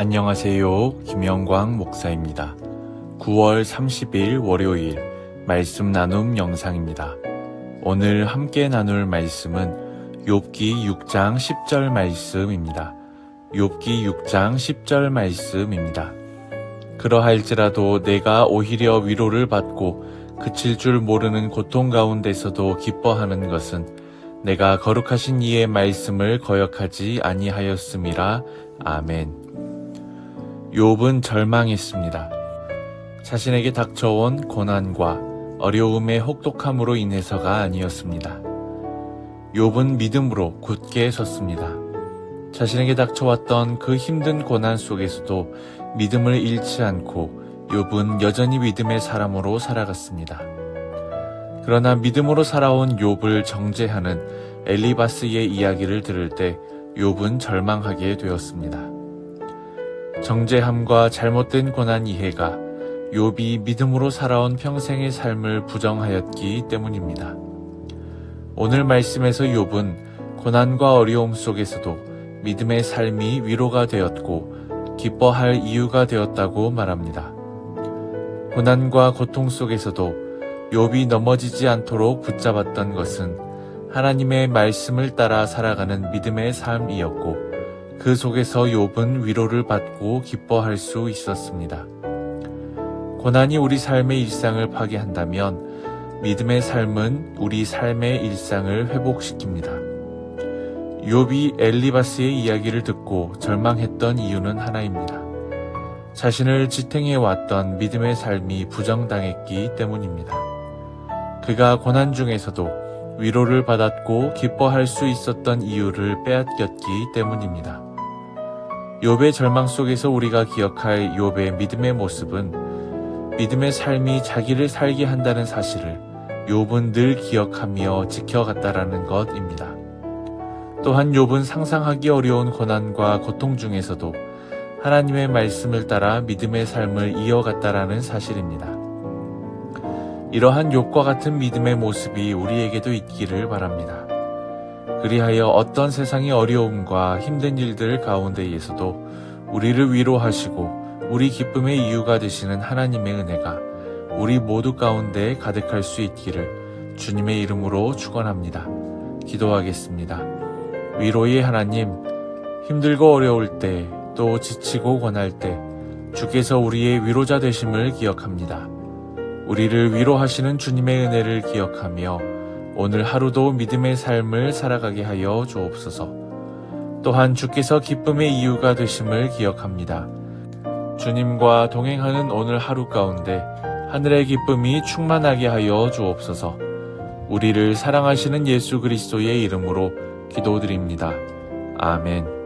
안녕하세요. 김영광 목사입니다. 9월 30일 월요일 말씀 나눔 영상입니다. 오늘 함께 나눌 말씀은 욥기 6장 10절 말씀입니다. 욥기 6장 10절 말씀입니다. 그러할지라도 내가 오히려 위로를 받고 그칠 줄 모르는 고통 가운데서도 기뻐하는 것은 내가 거룩하신 이의 말씀을 거역하지 아니하였음이라. 아멘. 욥은 절망했습니다. 자신에게 닥쳐온 고난과 어려움의 혹독함으로 인해서가 아니었습니다. 욥은 믿음으로 굳게 섰습니다. 자신에게 닥쳐왔던 그 힘든 고난 속에서도 믿음을 잃지 않고 욥은 여전히 믿음의 사람으로 살아갔습니다. 그러나 믿음으로 살아온 욥을 정죄하는 엘리바스의 이야기를 들을 때 욥은 절망하게 되었습니다. 정죄함과 잘못된 고난 이해가 욥이 믿음으로 살아온 평생의 삶을 부정하였기 때문입니다. 오늘 말씀에서 욥은 고난과 어려움 속에서도 믿음의 삶이 위로가 되었고 기뻐할 이유가 되었다고 말합니다. 고난과 고통 속에서도 욥이 넘어지지 않도록 붙잡았던 것은 하나님의 말씀을 따라 살아가는 믿음의 삶이었고 그 속에서 욥은 위로를 받고 기뻐할 수 있었습니다. 고난이 우리 삶의 일상을 파괴한다면 믿음의 삶은 우리 삶의 일상을 회복시킵니다. 욥이 엘리바스의 이야기를 듣고 절망했던 이유는 하나입니다. 자신을 지탱해 왔던 믿음의 삶이 부정당했기 때문입니다. 그가 고난 중에서도 위로를 받았고 기뻐할 수 있었던 이유를 빼앗겼기 때문입니다. 욥의 절망 속에서 우리가 기억할 욥의 믿음의 모습은 믿음의 삶이 자기를 살게 한다는 사실을 욥은 늘 기억하며 지켜갔다라는 것입니다. 또한 욥은 상상하기 어려운 고난과 고통 중에서도 하나님의 말씀을 따라 믿음의 삶을 이어갔다라는 사실입니다. 이러한 욥과 같은 믿음의 모습이 우리에게도 있기를 바랍니다. 그리하여 어떤 세상의 어려움과 힘든 일들 가운데에서도 우리를 위로하시고 우리 기쁨의 이유가 되시는 하나님의 은혜가 우리 모두 가운데 가득할 수 있기를 주님의 이름으로 축원합니다. 기도하겠습니다. 위로의 하나님, 힘들고 어려울 때, 또 지치고 권할 때, 주께서 우리의 위로자 되심을 기억합니다. 우리를 위로하시는 주님의 은혜를 기억하며 오늘 하루도 믿음의 삶을 살아가게 하여 주옵소서. 또한 주께서 기쁨의 이유가 되심을 기억합니다. 주님과 동행하는 오늘 하루 가운데 하늘의 기쁨이 충만하게 하여 주옵소서. 우리를 사랑하시는 예수 그리스도의 이름으로 기도드립니다. 아멘.